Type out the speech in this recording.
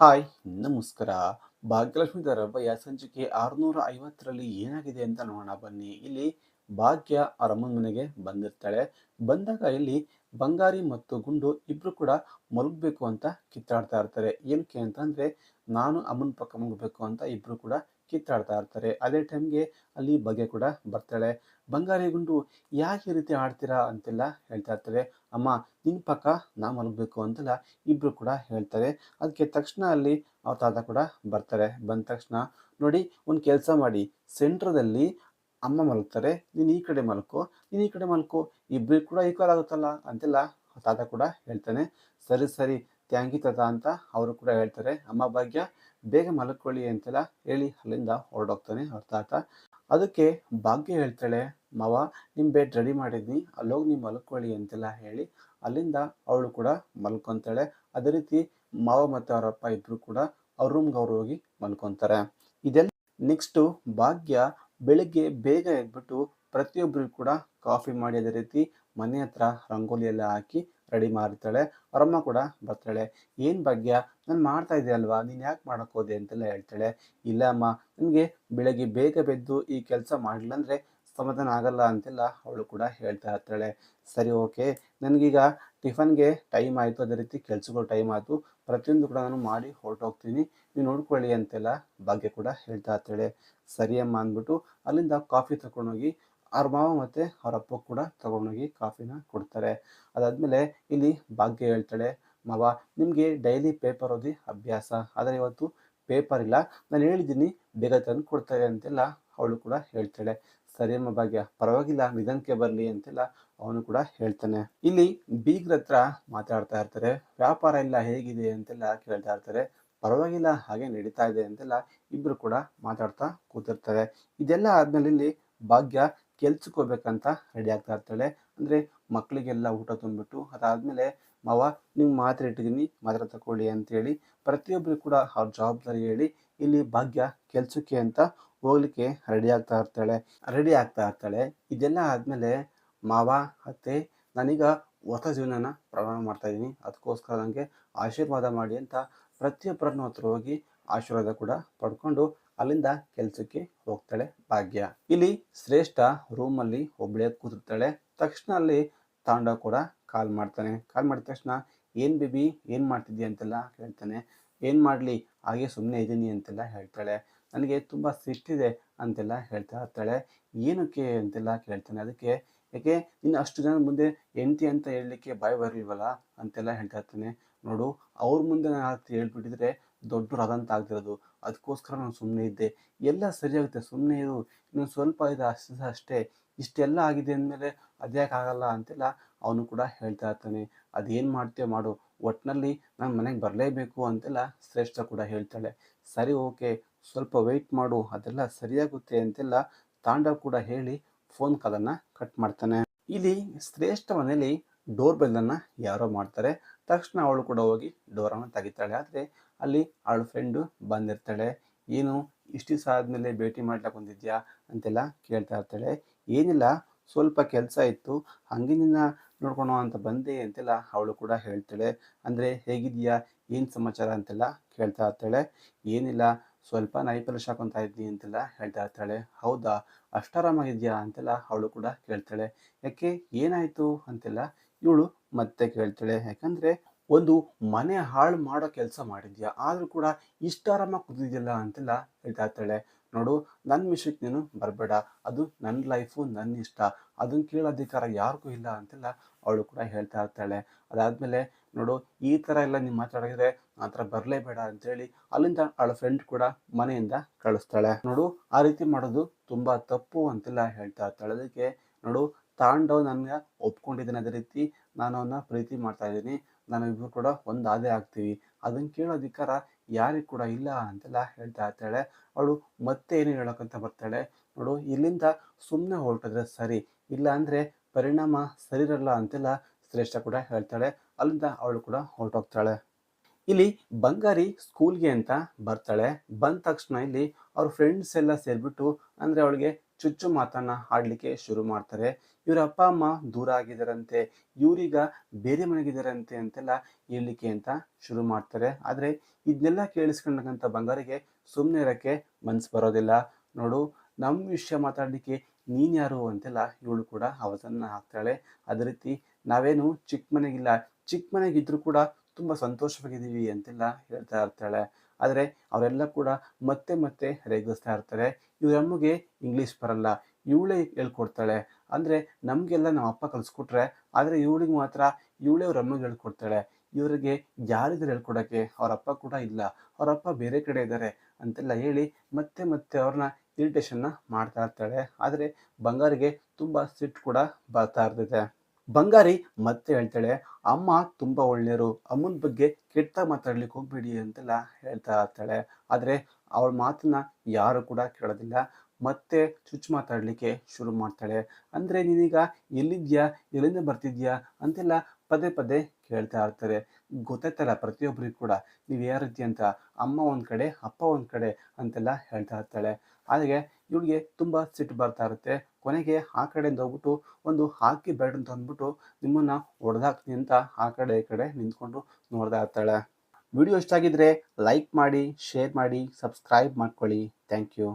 Hi. ನಮಸ್ಕಾರ. ಭಾಗ್ಯಲಕ್ಷ್ಮಿ ದರಬಯ್ಯ ಸಂಚಿಕೆ ಆರುನೂರ ಐವತ್ತರಲ್ಲಿ ಏನಾಗಿದೆ ಅಂತ ನೋಡೋಣ ಬನ್ನಿ. ಇಲ್ಲಿ ಭಾಗ್ಯ ಅರಮನೆಗೆ ಮನೆಗೆ ಬಂದಿರ್ತಾಳೆ. ಬಂದಾಗ ಇಲ್ಲಿ ಬಂಗಾರಿ ಮತ್ತು ಗುಂಡು ಇಬ್ರು ಕೂಡ ಮಲಗಬೇಕು ಅಂತ ಕಿತ್ತಾಡ್ತಾ ಇರ್ತಾರೆ. ಏನಕ್ಕೆ ಅಂತಂದ್ರೆ ನಾನು ಅಮ್ಮನ ಪಕ್ಕ ಮಲಗಬೇಕು ಅಂತ ಇಬ್ರು ಕೂಡ ಕಿತ್ತಾಡ್ತಾ ಇರ್ತಾರೆ. ಅದೇ ಟೈಮ್ಗೆ ಅಲ್ಲಿ ಬಗೆ ಕೂಡ ಬರ್ತಾಳೆ. ಬಂಗಾರಿ ಗುಂಡು ಯಾಕೆ ಈ ರೀತಿ ಆಡ್ತೀರಾ ಅಂತೆಲ್ಲ ಹೇಳ್ತಾ ಇರ್ತಾರೆ. ಅಮ್ಮ ನಿನ್ನ ಪಕ್ಕ ನಾ ಮಲಗಬೇಕು ಅಂತೆಲ್ಲ ಇಬ್ಬರು ಕೂಡ ಹೇಳ್ತಾರೆ. ಅದಕ್ಕೆ ತಕ್ಷಣ ಅಲ್ಲಿ ಅವ್ರ ತಾತ ಕೂಡ ಬರ್ತಾರೆ. ಬಂದ ತಕ್ಷಣ, ನೋಡಿ, ಒಂದು ಕೆಲಸ ಮಾಡಿ. ಸೆಂಟ್ರದಲ್ಲಿ ಅಮ್ಮ ಮಲಗ್ತಾರೆ. ನೀನು ಈ ಕಡೆ ಮಲ್ಕೋ, ನೀನು ಈ ಕಡೆ ಮಲ್ಕೋ. ಇಬ್ಬರು ಕೂಡ ಈಕ್ವಲ್ ಆಗುತ್ತಲ್ಲ ಅಂತೆಲ್ಲ ತಾತ ಕೂಡ ಹೇಳ್ತಾನೆ. ಸರಿ ಸರಿ. ಥ್ಯಾಂಕ್ ಯು ತಾತ ಅಂತ ಅವರು ಕೂಡ ಹೇಳ್ತಾರೆ. ಅಮ್ಮ, ಭಾಗ್ಯ, ಬೇಗ ಮಲ್ಕೊಳ್ಳಿ ಅಂತೆಲ್ಲ ಹೇಳಿ ಅಲ್ಲಿಂದ ಹೊರಡೋಗ್ತಾನೆ ಅವ್ರ ತಾತ. ಅದಕ್ಕೆ ಭಾಗ್ಯ ಹೇಳ್ತಾಳೆ ಮಾವ ನಿಮ್ಮ ಬೆಡ್ ರೆಡಿ ಮಾಡಿದ್ನಿ, ಅಲ್ಲೋಗಿ ನೀವು ಮಲ್ಕೊಳ್ಳಿ ಅಂತೆಲ್ಲ ಹೇಳಿ, ಅಲ್ಲಿಂದ ಅವಳು ಕೂಡ ಮಲ್ಕೊತಾಳೆ. ಅದೇ ರೀತಿ ಮಾವ ಮತ್ತು ಅವರಪ್ಪ ಇಬ್ರು ಕೂಡ ಅವ್ರ ರೂಮ್ಗೆ ಅವ್ರು ಹೋಗಿ ಮಲ್ಕೊತಾರೆ. ಇದೆಲ್ಲ ನೆಕ್ಸ್ಟು ಭಾಗ್ಯ ಬೆಳಿಗ್ಗೆ ಬೇಗ ಎದ್ಬಿಟ್ಟು ಪ್ರತಿಯೊಬ್ಬರಿಗೂ ಕೂಡ ಕಾಫಿ ಮಾಡಿ, ಅದೇ ರೀತಿ ಮನೆ ಹತ್ರ ರಂಗೋಲಿ ಎಲ್ಲ ಹಾಕಿ ರೆಡಿ ಮಾಡ್ತಾಳೆ. ಅವರಮ್ಮ ಕೂಡ ಬರ್ತಾಳೆ. ಏನು ಭಾಗ್ಯ, ನಾನು ಮಾಡ್ತಾ ಇದ್ದೆ ಅಲ್ವಾ? ನೀನು ಯಾಕೆ ಮಾಡೋಕ್ಕೋದೆ ಅಂತೆಲ್ಲ ಹೇಳ್ತಾಳೆ. ಇಲ್ಲ ಅಮ್ಮ, ನನಗೆ ಬೆಳಗ್ಗೆ ಬೇಗ ಬೆದ್ದು ಈ ಕೆಲಸ ಮಾಡಲಿಲ್ಲ ಅಂದರೆ ಸಮಾಧಾನ ಆಗಲ್ಲ ಅಂತೆಲ್ಲ ಅವಳು ಕೂಡ ಹೇಳ್ತಾ ಇರ್ತಾಳೆ. ಸರಿ, ಓಕೆ. ನನಗೀಗ ಟಿಫನ್ಗೆ ಟೈಮ್ ಆಯಿತು. ಅದೇ ರೀತಿ ಕೆಲಸಗಳು ಟೈಮ್ ಆಯಿತು. ಪ್ರತಿಯೊಂದು ಕೂಡ ನಾನು ಮಾಡಿ ಹೊರಟೋಗ್ತೀನಿ. ನೀವು ನೋಡ್ಕೊಳ್ಳಿ ಅಂತೆಲ್ಲ ಭಾಗ್ಯ ಕೂಡ ಹೇಳ್ತಾ ಇರ್ತಾಳೆ. ಸರಿ ಅಮ್ಮ ಅಂದ್ಬಿಟ್ಟು ಅಲ್ಲಿಂದ ಕಾಫಿ ತಗೊಂಡೋಗಿ ಅವ್ರ ಮಾವ ಮತ್ತು ಅವ್ರ ಅಪ್ಪ ಕೂಡ ತಗೊಂಡೋಗಿ ಕಾಫಿನ ಕೊಡ್ತಾರೆ. ಅದಾದಮೇಲೆ ಇಲ್ಲಿ ಭಾಗ್ಯ ಹೇಳ್ತಾಳೆ, ಮಾವ, ನಿಮಗೆ ಡೈಲಿ ಪೇಪರ್ ಓದಿ ಅಭ್ಯಾಸ. ಆದರೆ ಇವತ್ತು ಪೇಪರ್ ಇಲ್ಲ. ನಾನು ಹೇಳಿದ್ದೀನಿ ಬೇಗ ತಂದು ಕೊಡ್ತಾರೆ ಅಂತೆಲ್ಲ ಅವಳು ಕೂಡ ಹೇಳ್ತಾಳೆ. ಸರಿ ಅಮ್ಮ ಭಾಗ್ಯ, ಪರವಾಗಿಲ್ಲ, ನಿಧನಕ್ಕೆ ಬರಲಿ ಅಂತೆಲ್ಲ ಅವನು ಕೂಡ ಹೇಳ್ತಾನೆ. ಇಲ್ಲಿ ಬೀಗ್ರ ಹತ್ರ ಮಾತಾಡ್ತಾ ಇರ್ತಾರೆ. ವ್ಯಾಪಾರ ಎಲ್ಲ ಹೇಗಿದೆ ಅಂತೆಲ್ಲ ಕೇಳ್ತಾ ಇರ್ತಾರೆ. ಪರವಾಗಿಲ್ಲ, ಹಾಗೆ ನಡೀತಾ ಇದೆ ಅಂತೆಲ್ಲ ಇಬ್ರು ಕೂಡ ಮಾತಾಡ್ತಾ ಕೂತಿರ್ತಾರೆ. ಇದೆಲ್ಲ ಆದ್ಮೇಲೆ ಇಲ್ಲಿ ಭಾಗ್ಯ ಕೆಲ್ಸಕ್ಕೆ ರೆಡಿ ಆಗ್ತಾ ಇರ್ತಾಳೆ. ಅಂದ್ರೆ ಮಕ್ಕಳಿಗೆಲ್ಲ ಊಟ ತುಂಬಿಟ್ಟು ಅದಾದ್ಮೇಲೆ, ಮಾವ ನಿಮ್ಗೆ ಮಾತ್ರೆ ಇಟ್ಟಿದ್ದೀನಿ ಮಾತ್ರೆ ತಗೊಳ್ಳಿ ಅಂತೇಳಿ ಪ್ರತಿಯೊಬ್ಬರು ಕೂಡ ಅವ್ರ ಜವಾಬ್ದಾರಿ ಹೇಳಿ ಇಲ್ಲಿ ಭಾಗ್ಯ, ಕೆಲ್ಸಕ್ಕೆ ಅಂತ ಹೋಗ್ಲಿಕ್ಕೆ ರೆಡಿ ಆಗ್ತಾ ಇರ್ತಾಳೆ. ರೆಡಿ ಆಗ್ತಾ ಇರ್ತಾಳೆ. ಇದೆಲ್ಲ ಆದಮೇಲೆ ಮಾವ, ಅತ್ತೆ, ನಾನೀಗ ಹೊಸ ಜೀವನನ ಪ್ರಾರಂಭ ಮಾಡ್ತಾ ಇದ್ದೀನಿ. ಅದಕ್ಕೋಸ್ಕರ ನನಗೆ ಆಶೀರ್ವಾದ ಮಾಡಿ ಅಂತ ಪ್ರತಿಯೊಬ್ಬರನ್ನು ಹತ್ರ ಹೋಗಿ ಆಶೀರ್ವಾದ ಕೂಡ ಪಡ್ಕೊಂಡು ಅಲ್ಲಿಂದ ಕೆಲಸಕ್ಕೆ ಹೋಗ್ತಾಳೆ ಭಾಗ್ಯ. ಇಲ್ಲಿ ಶ್ರೇಷ್ಠ ರೂಮಲ್ಲಿ ಒಬ್ಬಳೇ ಕೂತಿರ್ತಾಳೆ. ತಕ್ಷಣ ಅಲ್ಲಿ ತಾಂಡ ಕೂಡ ಕಾಲ್ ಮಾಡ್ತಾನೆ. ಕಾಲ್ ಮಾಡಿದ ತಕ್ಷಣ, ಏನು ಬೇಬಿ ಏನು ಮಾಡ್ತಿದ್ದೀಯ ಅಂತೆಲ್ಲ ಕೇಳ್ತಾನೆ. ಏನ್ ಮಾಡಲಿ? ಹಾಗೆ ಸುಮ್ಮನೆ ಇದ್ದೀನಿ ಅಂತೆಲ್ಲ ಹೇಳ್ತಾಳೆ. ನನಗೆ ತುಂಬ ಸಿಟ್ಟಿದೆ ಅಂತೆಲ್ಲ ಹೇಳ್ತಾ ಇರ್ತಾಳೆ. ಏನಕ್ಕೆ ಅಂತೆಲ್ಲ ಕೇಳ್ತಾನೆ. ಅದಕ್ಕೆ ಯಾಕೆ ಇನ್ನು ಅಷ್ಟು ಜನ ಮುಂದೆ ಹೆಂಡತಿ ಅಂತ ಹೇಳಲಿಕ್ಕೆ ಬಾಯಿ ಬರಲಿಲ್ವಲ್ಲ? ಅಂತೆಲ್ಲ ಹೇಳ್ತಾ ಇರ್ತಾನೆ. ನೋಡು, ಅವ್ರ ಮುಂದೆ ನಾನು ಹೇಳ್ಬಿಟ್ಟಿದ್ರೆ ದೊಡ್ಡ ರದಂತ ಆಗ್ತಿರೋದು ಅದಕ್ಕೋಸ್ಕರ ನಾನು ಸುಮ್ಮನೆ ಇದ್ದೆ. ಎಲ್ಲ ಸರಿಯಾಗುತ್ತೆ. ಸುಮ್ಮನೆ ಇರು. ಇನ್ನೊಂದು ಸ್ವಲ್ಪ ಇದೆ ಅಷ್ಟು ಅಷ್ಟೇ. ಇಷ್ಟೆಲ್ಲ ಆಗಿದೆ ಅಂದಮೇಲೆ ಅದ್ಯಾಕೆ ಆಗಲ್ಲ? ಅಂತೆಲ್ಲ ಅವನು ಕೂಡ ಹೇಳ್ತಾ ಇರ್ತಾನೆ. ಅದೇನು ಮಾಡ್ತೀಯೋ ಮಾಡು. ಒಟ್ಟಿನಲ್ಲಿ ನಾನು ಮನೆಗೆ ಬರಲೇಬೇಕು ಅಂತೆಲ್ಲ ಶ್ರೇಷ್ಠ ಕೂಡ ಹೇಳ್ತಾಳೆ. ಸರಿ, ಓಕೆ, ಸ್ವಲ್ಪ ವೆಯ್ಟ್ ಮಾಡು, ಅದೆಲ್ಲ ಸರಿಯಾಗುತ್ತೆ ಅಂತೆಲ್ಲ ತಾಂಡವ್ ಕೂಡ ಹೇಳಿ ಫೋನ್ ಕಾಲನ್ನು ಕಟ್ ಮಾಡ್ತಾನೆ. ಇಲ್ಲಿ ಶ್ರೇಷ್ಠ ಮನೇಲಿ ಡೋರ್ ಬೆಲ್ಲನ್ನು ಯಾರೋ ಮಾಡ್ತಾರೆ. ತಕ್ಷಣ ಅವಳು ಕೂಡ ಹೋಗಿ ಡೋರನ್ನು ತೆಗಿತಾಳೆ. ಆದರೆ ಅಲ್ಲಿ ಅವಳ ಫ್ರೆಂಡು ಬಂದಿರ್ತಾಳೆ. ಏನು, ಇಷ್ಟು ದಿವಸ ಆದಮೇಲೆ ಭೇಟಿ ಮಾಡ್ಲಿಕ್ಕೆ ಬಂದಿದ್ಯಾ ಅಂತೆಲ್ಲ ಕೇಳ್ತಾ ಇರ್ತಾಳೆ. ಏನಿಲ್ಲ, ಸ್ವಲ್ಪ ಕೆಲಸ ಇತ್ತು. ಹಂಗಿನ ನೋಡ್ಕೊಳೋ ಅಂತ ಬಂದೆ ಅಂತೆಲ್ಲ ಅವಳು ಕೂಡ ಹೇಳ್ತಾಳೆ. ಅಂದರೆ ಹೇಗಿದೆಯಾ ಏನು ಸಮಾಚಾರ ಅಂತೆಲ್ಲ ಕೇಳ್ತಾ ಇರ್ತಾಳೆ. ಏನಿಲ್ಲ, ಸ್ವಲ್ಪ ನೈಪಲ್ ಹಾಕೊತಾ ಇದ್ದೀನಿ ಅಂತೆಲ್ಲ ಹೇಳ್ತಾ ಇರ್ತಾಳೆ. ಹೌದಾ? ಅಷ್ಟಾರಾಮಾಗಿದೆಯಾ ಅಂತೆಲ್ಲ ಅವಳು ಕೂಡ ಕೇಳ್ತಾಳೆ. ಯಾಕೆ? ಏನಾಯಿತು? ಅಂತೆಲ್ಲ ಇವಳು ಮತ್ತೆ ಕೇಳ್ತಾಳೆ. ಯಾಕಂದರೆ ಒಂದು ಮನೆ ಹಾಳು ಮಾಡೋ ಕೆಲಸ ಮಾಡಿದ್ಯಾ ಆದರೂ ಕೂಡ ಇಷ್ಟಾರಾಮಾಗಿ ಕೂತಿದ್ಯಲ್ಲ ಅಂತೆಲ್ಲ ಹೇಳ್ತಾ ಇರ್ತಾಳೆ. ನೋಡು ನನ್ನ ವಿಷಯಕ್ಕೆ ನೀನು ಬರಬೇಡ. ಅದು ನನ್ನ ಲೈಫು ನನ್ನ ಇಷ್ಟ. ಅದನ್ನು ಕೇಳೋ ಅಧಿಕಾರ ಯಾರಿಗೂ ಇಲ್ಲ ಅಂತೆಲ್ಲ ಅವಳು ಕೂಡ ಹೇಳ್ತಾ ಇರ್ತಾಳೆ. ಅದಾದಮೇಲೆ ನೋಡು, ಈ ಥರ ಎಲ್ಲ ನೀನು ಮಾತಾಡಿದ್ರೆ ಆ ಥರ ಬರಲೇಬೇಡ ಅಂತೇಳಿ ಅಲ್ಲಿಂದ ಅವಳ ಫ್ರೆಂಡ್ ಕೂಡ ಮನೆಯಿಂದ ಕಳಿಸ್ತಾಳೆ. ನೋಡು, ಆ ರೀತಿ ಮಾಡೋದು ತುಂಬ ತಪ್ಪು ಅಂತೆಲ್ಲ ಹೇಳ್ತಾ ಇರ್ತಾಳೆ. ಅದಕ್ಕೆ ನೋಡು, ತಾಂಡವ್ ನನಗೆ ಒಪ್ಕೊಂಡಿದ್ದೀನಿ ಅದೇ ರೀತಿ. ನಾನು ಅವನ್ನ ಪ್ರೀತಿ ಮಾಡ್ತಾ ಇದ್ದೀನಿ. ನಾನು ಇಬ್ಬರು ಕೂಡ ಒಂದು ಆದೇ ಆಗ್ತೀವಿ. ಅದನ್ನ ಕೇಳೋ ಅಧಿಕಾರ ಯಾರಿಗೂ ಕೂಡ ಇಲ್ಲ ಅಂತೆಲ್ಲ ಹೇಳ್ತಾ ಇರ್ತಾಳೆ. ಅವಳು ಮತ್ತೆ ಏನು ಹೇಳೋಕ್ಕಂತ ಬರ್ತಾಳೆ. ನೋಡು, ಇಲ್ಲಿಂದ ಸುಮ್ಮನೆ ಹೊರಟಿದ್ರೆ ಸರಿ. ಇಲ್ಲ ಅಂದರೆ ಪರಿಣಾಮ ಸರಿರಲ್ಲ ಅಂತೆಲ್ಲ ಶ್ರೇಷ್ಠ ಕೂಡ ಹೇಳ್ತಾಳೆ. ಅಲ್ಲಿಂದ ಅವಳು ಕೂಡ ಹೊರಟೋಗ್ತಾಳೆ. ಇಲ್ಲಿ ಬಂಗಾರಿ ಸ್ಕೂಲ್ಗೆ ಅಂತ ಬರ್ತಾಳೆ. ಬಂದ ತಕ್ಷಣ ಇಲ್ಲಿ ಅವ್ರ ಫ್ರೆಂಡ್ಸ್ ಎಲ್ಲ ಸೇರಿಬಿಟ್ಟು, ಅಂದರೆ ಅವಳಿಗೆ ಚುಚ್ಚು ಮಾತನ್ನ ಆಡ್ಲಿಕ್ಕೆ ಶುರು ಮಾಡ್ತಾರೆ. ಇವ್ರ ಅಪ್ಪ, ಅಮ್ಮ ದೂರ ಆಗಿದಾರಂತೆ ಇವರೀಗ ಬೇರೆ ಮನೆಗಿದಾರಂತೆ ಅಂತೆಲ್ಲ ಹೇಳಲಿಕ್ಕೆ ಅಂತ ಶುರು ಮಾಡ್ತಾರೆ. ಆದರೆ ಇದನ್ನೆಲ್ಲ ಕೇಳಿಸ್ಕೊಂಡಂತ ಬಂಗಾರಿಗೆ ಸುಮ್ಮನೆ ಇರೋಕ್ಕೆ ಮನ್ಸು ಬರೋದಿಲ್ಲ. ನೋಡು ನಮ್ಮ ವಿಷಯ ಮಾತಾಡಲಿಕ್ಕೆ ನೀನು ಯಾರು ಅಂತೆಲ್ಲ ಇವಳು ಕೂಡ ಅವಸನ್ನ ಹಾಕ್ತಾಳೆ. ಅದೇ ರೀತಿ ನಾವೇನು ಚಿಕ್ಕ ಮನೆಗಿಲ್ಲ ಚಿಕ್ಕ ಮನೆಗಿದ್ರು ಕೂಡ ತುಂಬ ಸಂತೋಷವಾಗಿದ್ದೀವಿ ಅಂತೆಲ್ಲ ಹೇಳ್ತಾ ಇರ್ತಾಳೆ. ಆದರೆ ಅವರೆಲ್ಲ ಕೂಡ ಮತ್ತೆ ಮತ್ತೆ ರೇಗಿಸ್ತಾ ಇರ್ತಾರೆ. ಇವ್ರ ಅಮ್ಮಗೆ ಇಂಗ್ಲೀಷ್ ಬರಲ್ಲ. ಇವಳೇ ಹೇಳ್ಕೊಡ್ತಾಳೆ. ಅಂದರೆ ನಮಗೆಲ್ಲ ನಮ್ಮ ಅಪ್ಪ ಕಲಿಸ್ಕೊಟ್ರೆ, ಆದರೆ ಇವಳಿಗೆ ಮಾತ್ರ ಇವಳೇ ಅವ್ರ ಅಮ್ಮಗೆ ಹೇಳ್ಕೊಡ್ತಾಳೆ. ಇವರಿಗೆ ಯಾರಿದ್ರು ಹೇಳ್ಕೊಡೋಕ್ಕೆ ಅವ್ರ ಅಪ್ಪ ಕೂಡ ಇಲ್ಲ. ಅವ್ರ ಅಪ್ಪ ಬೇರೆ ಕಡೆ ಇದ್ದಾರೆ ಅಂತೆಲ್ಲ ಹೇಳಿ ಮತ್ತೆ ಮತ್ತೆ ಅವ್ರನ್ನ ಇರಿಟೇಷನ್ನ ಮಾಡ್ತಾ ಇರ್ತಾಳೆ. ಆದರೆ ಬಂಗಾರಿಗೆ ತುಂಬ ಸಿಟ್ಟು ಕೂಡ ಬರ್ತಾ ಇರ್ತೈತೆ. ಬಂಗಾರಿ, ಮತ್ತೆ ಹೇಳ್ತಾಳೆ, ಅಮ್ಮ ತುಂಬ ಒಳ್ಳೆಯರು ಅಮ್ಮನ ಬಗ್ಗೆ ಕೆಟ್ಟ ಮಾತಾಡ್ಲಿಕ್ಕೆ ಹೋಗ್ಬೇಡಿ ಅಂತೆಲ್ಲ ಹೇಳ್ತಾ ಇರ್ತಾಳೆ. ಆದರೆ ಅವಳ ಮಾತನ್ನ ಯಾರು ಕೂಡ ಕೇಳೋದಿಲ್ಲ. ಮತ್ತೆ ಚುಚ್ಚು ಮಾತಾಡಲಿಕ್ಕೆ ಶುರು ಮಾಡ್ತಾಳೆ. ಅಂದರೆ ನೀನೀಗ ಎಲ್ಲಿದ್ಯಾ, ಎಲ್ಲಿಂದ ಬರ್ತಿದ್ಯಾ ಅಂತೆಲ್ಲ ಪದೇ ಪದೇ ಕೇಳ್ತಾ ಇರ್ತಾರೆ. ಗೊತ್ತಾಯ್ತಲ್ಲ ಪ್ರತಿಯೊಬ್ಬರಿಗೂ ಕೂಡ, ನೀವು ರೀತಿ ಅಂತ, ಅಮ್ಮ ಒಂದು ಕಡೆ, ಅಪ್ಪ ಒಂದು ಕಡೆ ಅಂತೆಲ್ಲ ಹೇಳ್ತಾ ಇರ್ತಾಳೆ. ಹಾಗೆ ಇವಳಿಗೆ ತುಂಬ ಸಿಟ್ಟು ಬರ್ತಾ ಇರುತ್ತೆ. ಕೊನೆಗೆ ಆ ಕಡೆಯಿಂದ ಹೋಗ್ಬಿಟ್ಟು ಒಂದು ಹಾಕಿ ಬ್ಯಾಟ್ ಅಂತ ಅಂದ್ಬಿಟ್ಟು ನಿಮ್ಮನ್ನು ಹೊಡೆದಾಕ್ತೀನಿ ಅಂತ ಆ ಕಡೆ ಈ ಕಡೆ ನಿಂತ್ಕೊಂಡು ನೋಡ್ತಾ ಇರ್ತಾಳೆ. ವಿಡಿಯೋ ಇಷ್ಟ ಆಗಿದ್ರೆ ಲೈಕ್ ಮಾಡಿ, ಶೇರ್ ಮಾಡಿ, ಸಬ್ಸ್ಕ್ರೈಬ್ ಮಾಡ್ಕೊಳ್ಳಿ. Thank you.